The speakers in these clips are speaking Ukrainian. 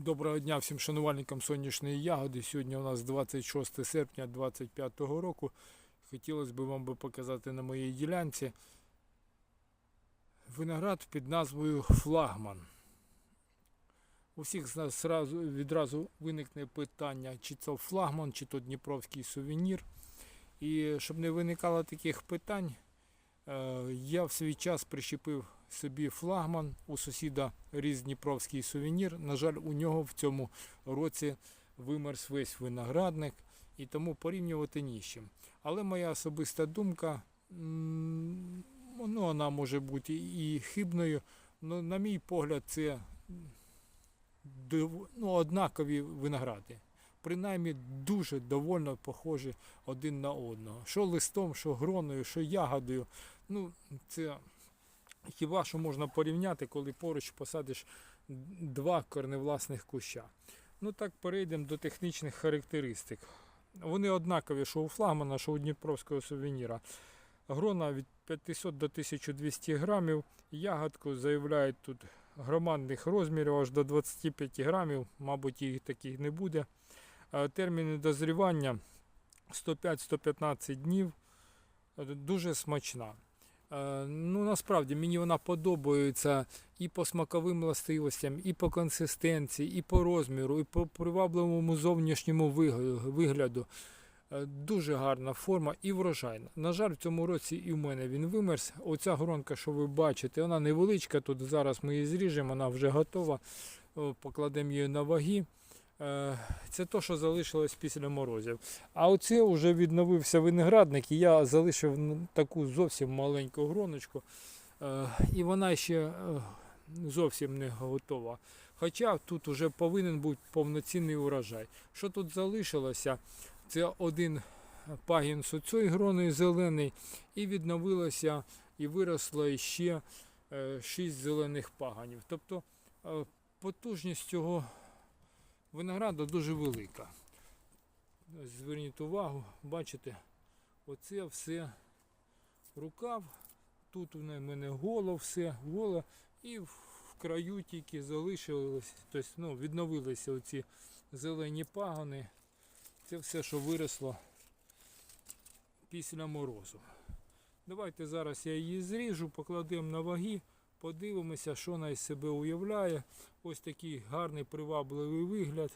Доброго дня всім шанувальникам сонячної ягоди. Сьогодні у нас 26 серпня 2025 року. Хотілося б вам показати на моїй ділянці виноград під назвою Флагман. У всіх з нас відразу виникне питання, чи це флагман, чи то Дніпровський сувенір. І щоб не виникало таких питань, е, я в свій час прищепив собі флагман. У сусіда ріс Дніпровський сувенір. На жаль, у нього в цьому році вимерз весь виноградник і тому порівнювати ні з чим. Але моя особиста думка, ну, вона може бути і хибною, але, на мій погляд, це ну, однакові виногради. Принаймні дуже довольно похожі один на одного. Що листом, що гроною, що ягодою. Ну, це хіба що можна порівняти, коли поруч посадиш два корневласних куща. Ну так перейдемо до технічних характеристик. Вони однакові, що у флагмана, що у Дніпровського сувеніра. Грона від 500 до 1200 грамів. Ягодку заявляють тут громадних розмірів аж до 25 грамів, мабуть, їх таких не буде. Е, Терміни дозрівання 105-115 днів. Е, Дуже смачна. Е, Ну, насправді мені вона подобається і по смаковим властивостям, і по консистенції, і по розміру, і по привабливому зовнішньому вигляду. Е, Дуже гарна форма і врожайна. На жаль, в цьому році і в мене він вимерз. Оця гронка, що ви бачите, вона невеличка. Тут зараз ми її зріжемо, вона вже готова. Покладемо її на ваги. Е, Це то, що залишилось після морозів. А оце вже відновився виноградник, і я залишив таку зовсім маленьку гроночку. Е, І вона ще е, зовсім не готова. Хоча тут вже повинен бути повноцінний урожай. Що тут залишилося? Це один пагін цією гроною зелений, і відновилося і виросло ще е, шість зелених паганів. Тобто потужність цього винограду дуже велика. Ось Зверніть увагу, бачите, оце все рукав. Тут у мене голо, все голо, і в краю тільки залишилось, тобто ну, відновилися оці зелені пагони. Це все, що виросло після морозу. Давайте зараз я її зріжу, покладемо на ваги, подивимося, що вона із себе уявляє. Ось такий гарний привабливий вигляд.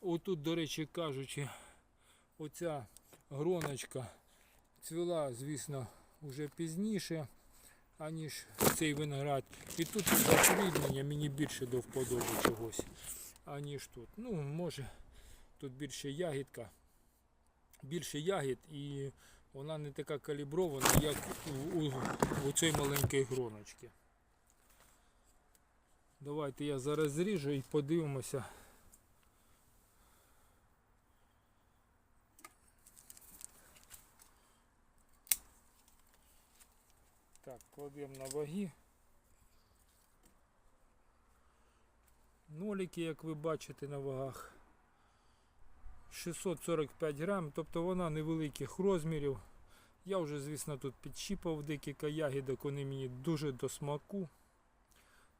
Отут, до речі кажучи, оця гроночка цвіла, звісно, вже пізніше, аніж цей виноград. І тут закріднення мені більше до вподоби чогось, аніж тут. Ну, може, тут більше ягідка, більше ягід і вона не така калібрована, як у, у, у цій маленькій гроночці. Давайте я зараз зріжу і подивимося. Так, кладемо на ваги. Ноліки, як ви бачите на вагах. 645 грам, тобто вона невеликих розмірів. Я вже, звісно, тут підщіпав декілька ягідок, вони мені дуже до смаку.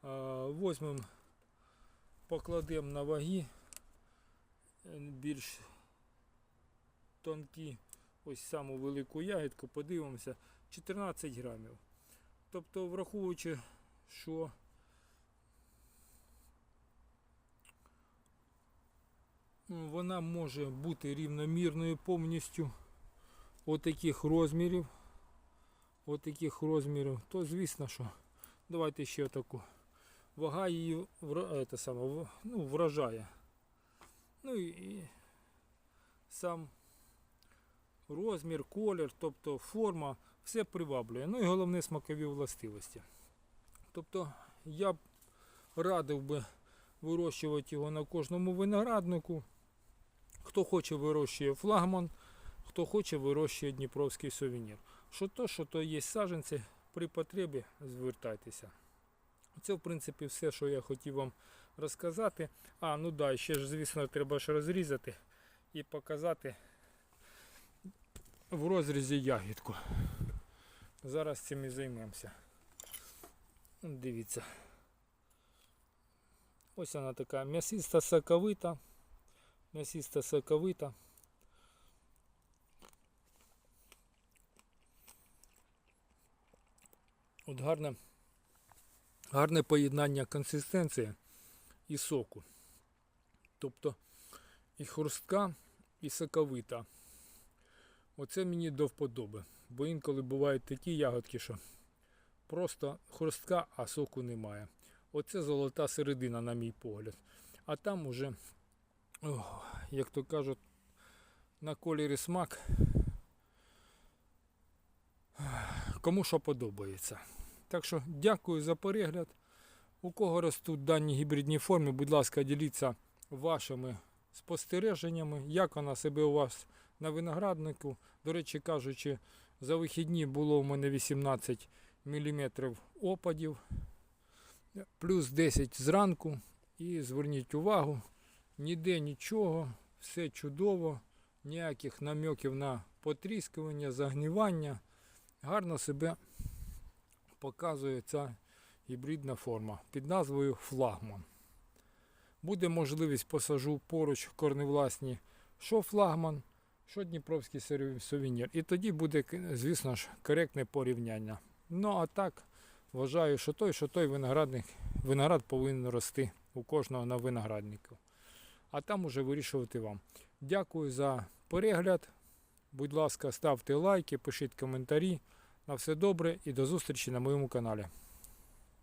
Возьмемо, покладемо на ваги е, більш тонкі, ось саму велику ягідку, подивимося, 14 грамів. Тобто, враховуючи, що вона може бути рівномірною повністю отаких розмірів, отаких розмірів, то звісно, що давайте ще таку. Вага її це саме, ну, вражає. Ну і, і сам розмір, колір, тобто форма, все приваблює. Ну і головне смакові властивості. Тобто я б радив би вирощувати його на кожному винограднику. Хто хоче вирощує флагман, хто хоче вирощує Дніпровський сувенір. Що то, що то є саджанці, при потребі звертайтеся. Це, в принципі, все, що я хотів вам розказати. А, ну да, ще ж, звісно, треба ж розрізати і показати в розрізі ягідку. Зараз цим і займемося. Дивіться. Ось вона така м'ясиста соковита. М'ясиста соковита. От гарне, гарне поєднання консистенції і соку. Тобто і хрустка, і соковита. Оце мені до вподоби. Бо інколи бувають такі ягодки, що просто хрустка, а соку немає. Оце золота середина, на мій погляд. А там уже, як то кажуть, на кольорі смак. Кому що подобається. Так що дякую за перегляд. У кого ростуть дані гібридні форми, будь ласка, діліться вашими спостереженнями, як вона себе у вас на винограднику. До речі, кажучи, за вихідні було у мене 18 мм опадів, плюс 10 зранку. І зверніть увагу, ніде нічого, все чудово, ніяких намеків на потріскування, загнівання. Гарно себе показує ця гібридна форма під назвою флагман. Буде можливість посажу поруч корневласні що флагман, що Дніпровський сувенір. І тоді буде, звісно ж, коректне порівняння. Ну а так, вважаю, що той, що той виноградник, виноград повинен рости у кожного на винограднику. А там уже вирішувати вам. Дякую за перегляд. Будь ласка, ставте лайки, пишіть коментарі. На все добре і до зустрічі на моєму каналі.